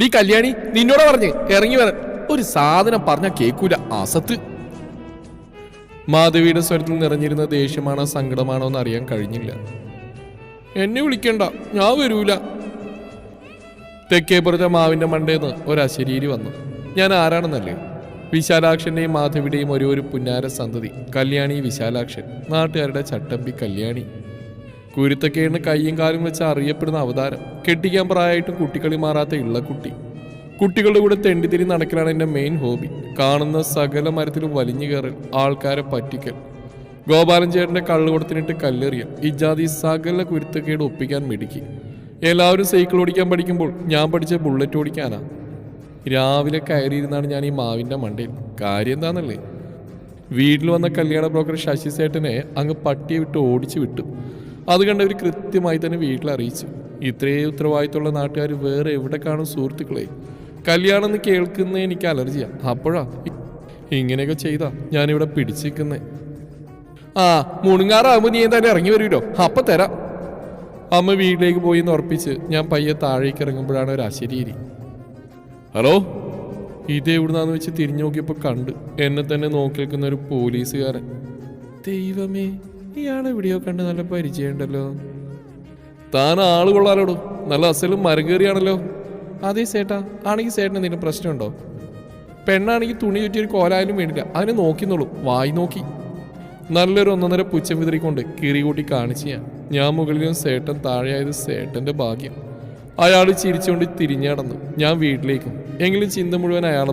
നീ കല്യാണി നിന്നോട് പറഞ്ഞ് ഇറങ്ങി വരാൻ. ഒരു സാധനം പറഞ്ഞ കേക്കൂല അസത്ത്. മാധവിയുടെ സ്വരത്തിൽ നിറഞ്ഞിരുന്ന ദേഷ്യമാണോ സങ്കടമാണോ എന്ന് അറിയാൻ കഴിഞ്ഞില്ല. എന്നെ വിളിക്കണ്ട ഞാൻ വരൂല. തെക്കേപ്പുറത്തെ മാവിന്റെ മണ്ടേന്ന് ഒരശരീരി വന്നു. ഞാൻ ആരാണെന്നല്ലേ? വിശാലാക്ഷന്റെയും മാധവിയുടെയും ഒരു ഒരു പുന്നാര സന്തതി കല്യാണി വിശാലാക്ഷൻ നാട്ടുകാരുടെ ചട്ടമ്പി കല്യാണി. കുരുത്തക്കേടിന് കയ്യും കാലും വെച്ച് അറിയപ്പെടുന്ന അവതാരം. കെട്ടിക്കാൻ പ്രായമായിട്ടും കുട്ടികളി മാറാത്ത ഇള്ളക്കുട്ടി കുട്ടികളുടെ കൂടെ തെണ്ടിത്തിരി നടക്കലാണ് എന്റെ മെയിൻ ഹോബി കാണുന്ന സകല മരത്തിലും വലിഞ്ഞു കയറൽ ആൾക്കാരെ പറ്റിക്കൽ. ഗോപാലൻ ചേട്ടന്റെ കള്ളുകൊടത്തിനിട്ട് കല്ലെറിയൽ ഇജാതി സകല കുരുത്തക്കേട് ഒപ്പിക്കാൻ മിടുക്കി. എല്ലാവരും സൈക്കിൾ ഓടിക്കാൻ പഠിക്കുമ്പോൾ ഞാൻ പഠിച്ച ബുള്ളറ്റ് ഓടിക്കാനാ. രാവിലെ കയറിയിരുന്നാണ് ഞാൻ ഈ മാവിന്റെ മണ്ടയിൽ. കാര്യം എന്താണെന്നല്ലേ വീട്ടിൽ വന്ന കല്യാണ ബ്രോക്കർ ശശി ചേട്ടനെ അങ്ങ് പട്ടിയെ വിട്ട് ഓടിച്ചു വിട്ടു. അത് കണ്ട് അവർ കൃത്യമായി തന്നെ വീട്ടിൽ അറിയിച്ചു. ഇത്രേ ഉത്തരവാദിത്തമുള്ള നാട്ടുകാർ വേറെ എവിടെ കാണും സുഹൃത്തുക്കളെ? കല്യാണം എന്ന് കേൾക്കുന്ന എനിക്ക് അലർജിയാ. അപ്പോഴാ? ഇങ്ങനെയൊക്കെ ചെയ്താ ഞാനിവിടെ പിടിച്ചിരിക്കുന്നേ. ആ മുണുങ്ങാറാകുമ്പോൾ നീ എന്തായാലും ഇറങ്ങി വരുമല്ലോ അപ്പൊ തരാം. അമ്മ വീട്ടിലേക്ക് പോയി എന്ന് ഉറപ്പിച്ച് ഞാൻ പയ്യെ താഴേക്ക് ഇറങ്ങുമ്പോഴാണ് ഒരു അശരീരി ഹലോ? ഇത് എവിടുന്നാന്ന് വെച്ച് തിരിഞ്ഞു നോക്കിയപ്പോൾ കണ്ട്. എന്നെ തന്നെ നോക്കി നിൽക്കുന്ന ഒരു പോലീസുകാരൻ. ദൈവമേ ഇയാളെ വീഡിയോ കണ്ട് നല്ല പരിചയമുണ്ടല്ലോ. താൻ ആൾ കൊള്ളാലോടോ. നല്ല അസലും മരം കയറിയാണല്ലോ അതെ സേട്ടാ ആണെങ്കിൽ ചേട്ടന് എന്തെങ്കിലും പ്രശ്നമുണ്ടോ? പെണ്ണാണെങ്കിൽ തുണി ചുറ്റിയൊരു കോലായാലും വേണ്ടില്ല അതിനെ നോക്കിന്നോളൂ വായി നോക്കി. നല്ലൊരു ഒന്നൊന്നര പുച്ഛം വിതറിക്കൊണ്ട് കിറി കൂട്ടി കാണിച്ചു ഞാൻ. ഞാൻ മുകളിലും സേട്ടൻ താഴെയായത് സേട്ടന്റെ ഭാഗ്യം. അയാൾ ചിരിച്ചുകൊണ്ട് തിരിഞ്ഞടന്നു ഞാൻ വീട്ടിലേക്കും. എങ്കിലും ചിന്ത മുഴുവൻ അയാളെ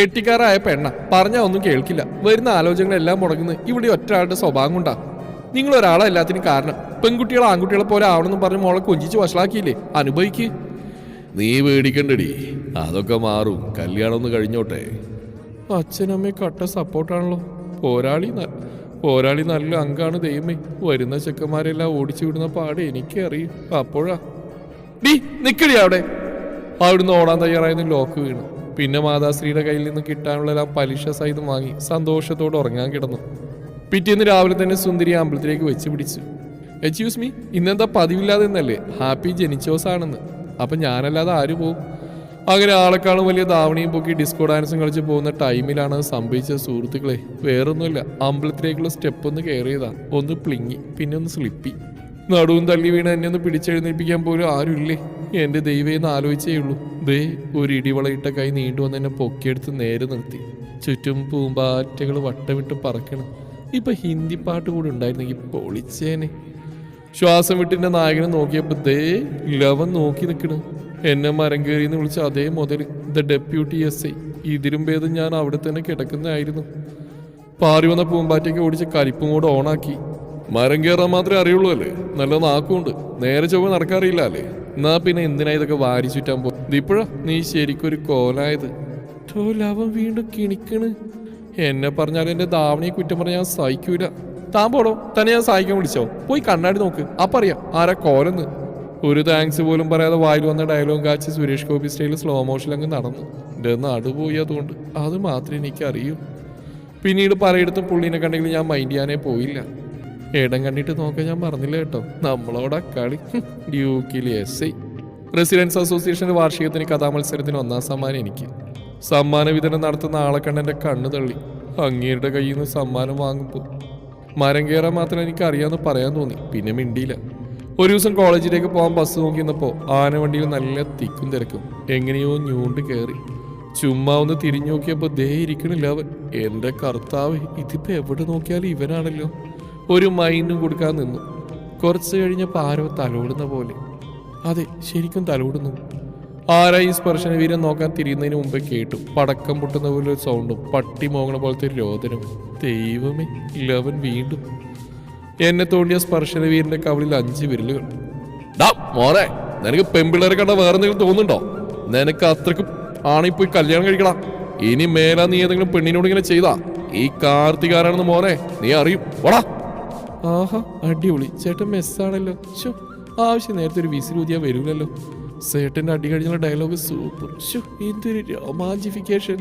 കെട്ടിക്കാരായ പെണ്ണ പറഞ്ഞാ ഒന്നും കേൾക്കില്ല. വരുന്ന ആലോചനകളെല്ലാം മുടങ്ങുന്നത് ഇവിടെ ഒറ്റയാളുടെ സ്വഭാവം കൊണ്ടാ. നിങ്ങൾ ഒരാളെ എല്ലാത്തിനും കാരണം. പെൺകുട്ടികളെ ആൺകുട്ടികളെ പോലെ ആവണമെന്ന് പറഞ്ഞ് മോളെ കൊഞ്ചിച്ച് വഷളാക്കിയില്ലേ? അനുഭവിക്ക്. നീ പേടിക്കണ്ടടി. അതൊക്കെ മാറും. കല്യാണം ഒന്ന് കഴിഞ്ഞോട്ടെ. അച്ഛനമ്മ കട്ട സപ്പോർട്ടാണല്ലോ. പോരാളി പോരാളി നല്ല അങ്കാണ് ദൈവമേ. വരുന്ന ചെക്കന്മാരെല്ലാം ഓടിച്ചു വിടുന്ന പാട് എനിക്ക് അറിയും. അപ്പോഴാ. നീ നിക്കടി അവിടെ. അവിടുന്ന് ഓടാൻ തയ്യാറായിരുന്നു ലോക്ക് വീണു. പിന്നെ മാതാശ്രീയുടെ കയ്യിൽ നിന്ന് കിട്ടാനുള്ള എല്ലാം പലിശ സഹിതം വാങ്ങി സന്തോഷത്തോടെ ഉറങ്ങാൻ കിടന്നു. പിറ്റേന്ന് രാവിലെ തന്നെ സുന്ദരി അമ്പലത്തിലേക്ക് വെച്ച് പിടിച്ചു. എക്സ്ക്യൂസ് മീ ഇന്നെന്താ പതിവില്ലാതെ എന്നല്ലേ ഹാപ്പി ജനിച്ചോസാണെന്ന് അപ്പം ഞാനല്ലാതെ ആര് പോകും അങ്ങനെ ആളെക്കാളും വലിയ ദാവണിയും പൊക്കി ഡിസ്കോ ഡാൻസും കളിച്ച് പോകുന്ന ടൈമിലാണ് സംഭവിച്ച സുഹൃത്തുക്കളെ. വേറൊന്നുമില്ല. അമ്പലത്തിലേക്കുള്ള സ്റ്റെപ്പ് ഒന്ന് കയറിയതാണ് ഒന്ന് പ്ലിങ്ങി പിന്നെ ഒന്ന് സ്ലിപ്പി. നടുവും തള്ളി വീണ് എന്നെ ഒന്ന് പിടിച്ചെഴുന്നേൽപ്പിക്കാൻ പോലും ആരുമില്ലേ? എന്റെ ദൈവം ആലോചിച്ചേ ഉള്ളൂ. ദേ ഒരു ഇടിവളയിട്ട കൈ നീണ്ടു വന്ന് എന്നെ പൊക്കിയെടുത്ത് നേരെ നിർത്തി. ചുറ്റും പൂമ്പാറ്റകൾ വട്ടമിട്ട് പറക്കണം. ഇപ്പൊ ഹിന്ദി പാട്ട് കൂടെ ഉണ്ടായിരുന്നെങ്കിൽ പൊളിച്ചേനെ. ശ്വാസം വിട്ടിന്റെ നായകനെ നോക്കിയപ്പോൾ ദേ ലവൻ നോക്കി നിൽക്കണം. എന്നെ മരം കയറി എന്ന് വിളിച്ച അതേ മുതൽ ദ ഡെപ്യൂട്ടി എസ് ഐ. ഇതിലും ഭേദം ഞാൻ അവിടെ തന്നെ കിടക്കുന്നതായിരുന്നു. പാറി വന്ന പൂമ്പാറ്റയ്ക്ക് ഓടിച്ച് കരിപ്പും കൂടെ ഓണാക്കി. മരം കയറാൻ മാത്രമേ അറിയുള്ളൂ അല്ലേ? നല്ല നാക്കുണ്ട് നേരെ ചൊവ്വ നടക്കാറില്ല അല്ലേ? എന്നാ പിന്നെ എന്തിനാ ഇതൊക്കെ വാരി ചുറ്റാൻ പോ ഇപ്പോഴാ നീ ശരിക്കും ഒരു കോലായത് അവൻ വീണ്ടും കിണിക്കണ്. എന്നെ പറഞ്ഞാൽ എന്റെ ദാവണിയെ കുറ്റം പറഞ്ഞാൽ ഞാൻ സഹിക്കൂല. താൻ പോടോ തന്നെ ഞാൻ സഹായിക്കാൻ വിളിച്ചോ? പോയി കണ്ണാടി നോക്ക്. അപ്പറിയാം ആരാ കോലെന്ന്. ഒരു താങ്ക്സ് പോലും പറയാതെ വായിൽ വന്ന ഡയലോഗ് കാച്ച് സുരേഷ് ഗോപി സ്റ്റൈലിൽ സ്ലോ മോഷൻ അങ്ങ് നടന്നു. എന്റെ നടുപോയി അതുകൊണ്ട്. അത് മാത്രമേ എനിക്കറിയൂ. പിന്നീട് പലയിടത്തും പുള്ളീനെ കണ്ടെങ്കിൽ ഞാൻ മൈൻഡ് ചെയ്യാനേ പോയില്ല. ഇടം കണ്ടിട്ട് നോക്കാൻ ഞാൻ പറഞ്ഞില്ല കേട്ടോ. നമ്മളോട് കളി. ഡ്യൂക്കിലെ എസ് ഐ റെസിഡൻസ് അസോസിയേഷന്റെ വാർഷികത്തിന് കഥാമത്സരത്തിന് ഒന്നാം സമ്മാനം എനിക്ക്. സമ്മാന വിതരണം നടത്തുന്ന ആളെ കണ്ട് എന്റെ കണ്ണ് തള്ളി. അങ്ങേരുടെ കയ്യിൽ നിന്ന് സമ്മാനം വാങ്ങുമ്പോൾ മരം കയറാൻ മാത്രം എനിക്ക് അറിയാമെന്ന് പറയാൻ തോന്നി. പിന്നെ മിണ്ടിയില്ല. ഒരു ദിവസം കോളേജിലേക്ക് പോകാൻ ബസ് നോക്കിയിരുന്നപ്പോൾ ആനവണ്ടിയിൽ നല്ല തിക്കും തിരക്കും. എങ്ങനെയോ ഞൂണ്ട് കയറി ചുമ്മാ ഒന്ന് തിരിഞ്ഞു നോക്കിയപ്പോൾ ദേ ഇരിക്കണില്ല അവൻ. എന്റെ കർത്താവ് ഇതിപ്പോൾ എവിടെ നോക്കിയാലും ഇവനാണല്ലോ. ഒരു മൈൻഡും കൊടുക്കാൻ നിന്നു. കുറച്ച് കഴിഞ്ഞപ്പോൾ ആരോ തലോടുന്ന പോലെ. അതെ ശരിക്കും തലോടുന്നു. ആരാ ഈ സ്പർശന വീരം നോക്കാൻ തിരിയുന്നതിന് മുമ്പേ കേട്ടു. പടക്കം പൊട്ടുന്ന പോലെ ഒരു സൗണ്ടും പട്ടി മോങ്ങണ പോലത്തെ ഒരു രോദനം ദൈവമേ ഇലവൻ വീണ്ടും. എന്നെ തോണ്ടിയ സ്പർശന വീരന്റെ കവളിൽ അഞ്ച് വിരലുകൾ. മോനെ നിനക്ക് പെമ്പിള്ളേരെ കണ്ട വേറെ എന്തെങ്കിലും തോന്നുന്നുണ്ടോ? നിനക്ക് അത്രയ്ക്ക് ആണെങ്കിൽ പോയി കല്യാണം കഴിക്കടാ ഇനി മേലാ നീ ഏതെങ്കിലും പെണ്ണിനോട് ഇങ്ങനെ ചെയ്താ? ഈ കാർത്തികാരാണെന്ന് മോനെ നീ അറിയും. ഓടാ ആഹാ അടിപൊളി. ചേട്ടൻ മെസ്സാണല്ലോ. ഷോ ആവശ്യം നേരത്തെ ഒരു വിസിലൂതിയാ വരൂലല്ലോ. സേട്ടന്റെ അടി കഴിഞ്ഞുള്ള ഡയലോഗ് സൂപ്പർ ഷോ എന്തൊരു റൊമാൻസിഫിക്കേഷൻ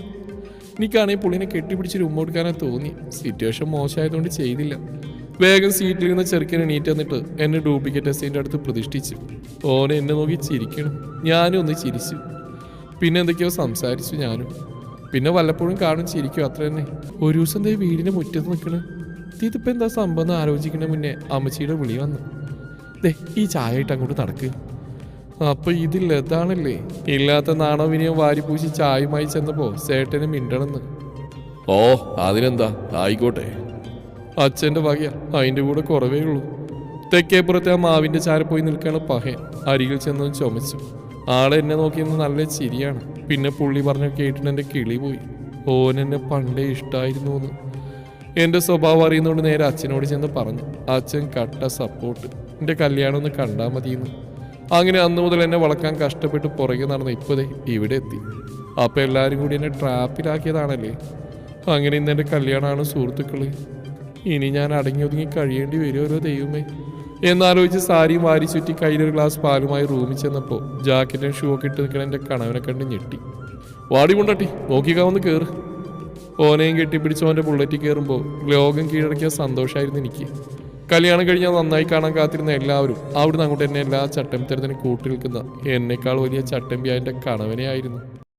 എനിക്കാണെങ്കിൽ പുള്ളിനെ കെട്ടിപ്പിടിച്ച് ഉമ്മ കൊടുക്കാനാ തോന്നി. സിറ്റുവേഷൻ മോശമായതുകൊണ്ട് ചെയ്തില്ല. വേഗം സീറ്റിൽ നിന്ന് ചെറുക്കൻ എണീറ്റ് വന്നിട്ട് എന്നെ ഡ്യൂപ്ലിക്കേറ്റ് എസ്സേന്റെ അടുത്ത് പ്രതിഷ്ഠിച്ചു. ഓനെ എന്നെ നോക്കി ചിരിക്കണം. ഞാനും ഒന്ന് ചിരിച്ചു. പിന്നെ എന്തൊക്കെയോ സംസാരിച്ചു ഞാനും. പിന്നെ വല്ലപ്പോഴും കാണും ചിരിക്കും അത്ര തന്നെ ഒരു ദിവസം ദേ വീടിന്റെ മുറ്റത്ത് നിൽക്കണ്. ഇതിപ്പോ എന്താ സംഭവം എന്ന് ആലോചിക്കണ മുന്നേ അമ്മച്ചിയുടെ വിളി വന്നു. ദേ ഈ ചായ ഇട്ട് അങ്ങോട്ട് നടക്ക്. അപ്പൊ ഇതില്ല ഇതാണല്ലേ? ഇല്ലാത്ത നാണോ വിനിയോ വാരിപ്പൂശി ചായയുമായി ചെന്നപ്പോ സേട്ടന് മിണ്ടണമെന്ന്. ഓ അതിനെന്താ? ആയിക്കോട്ടെ. അച്ഛന്റെ വകയ അതിന്റെ കൂടെ കുറവേ ഉള്ളൂ. തെക്കേപ്പുറത്തെ ആ മാവിന്റെ ചാര പോയി നിൽക്കാണ് പഹയൻ അരികിൽ ചെന്ന് ചുമച്ചു. ആളെ എന്നെ നോക്കിയെന്ന് നല്ല ചിരിയാണ്. പിന്നെ പുള്ളി പറഞ്ഞ കേട്ടിട്ട് എന്റെ കിളി പോയി. ഓനെന്നെ പണ്ടേ ഇഷ്ടമായിരുന്നു എന്ന് എന്റെ സ്വഭാവം അറിയുന്നതുകൊണ്ട് നേരെ അച്ഛനോട് ചെന്ന് പറഞ്ഞു അച്ഛൻ കട്ട സപ്പോർട്ട് എന്റെ കല്യാണം ഒന്ന് കണ്ടാൽ മതിയെന്ന്. അങ്ങനെ അന്ന് മുതൽ എന്നെ വളക്കാൻ കഷ്ടപ്പെട്ട് പുറകെ നടന്ന് ഇപ്പോഴേ ഇവിടെ എത്തി. അപ്പോൾ എല്ലാവരും കൂടി എന്നെ ട്രാപ്പിലാക്കിയതാണല്ലേ? അങ്ങനെ ഇന്ന് എന്റെ കല്യാണമാണ് സുഹൃത്തുക്കളെ. ഇനി ഞാൻ അടങ്ങി ഒതുങ്ങി കഴിയേണ്ടി വരും ഓരോ ദൈവമേ. എന്നാലോചിച്ച് സാരിയും വാരി ചുറ്റി കയ്യിലൊരു ഗ്ലാസ് പാലുമായി റൂമിൽ ചെന്നപ്പോൾ ജാക്കറ്റും ഷൂ ഒക്കെ ഇട്ട് നിൽക്കണ എന്റെ കണവനെ കണ്ട് ഞെട്ടി. വാടി കൊണ്ടട്ടി നോക്കിക്കാവുന്ന കയറ് ഓനെയും കെട്ടിപ്പിടിച്ച് ഓന്റെ ബുള്ളറ്റിൽ കയറുമ്പോൾ ലോകം കീഴടക്കിയ സന്തോഷമായിരുന്നു എനിക്ക്. കല്യാണം കഴിഞ്ഞാൽ നന്നായി കാണാൻ കാത്തിരുന്ന എല്ലാവരും അവിടുന്ന് അങ്ങോട്ട് എന്നെ എല്ലാ ചട്ടമ്പിത്തരത്തിനും കൂട്ടി നിൽക്കുന്ന എന്നേക്കാൾ വലിയ ചട്ടമ്പി അതിന്റെ കണവനെ ആയിരുന്നു.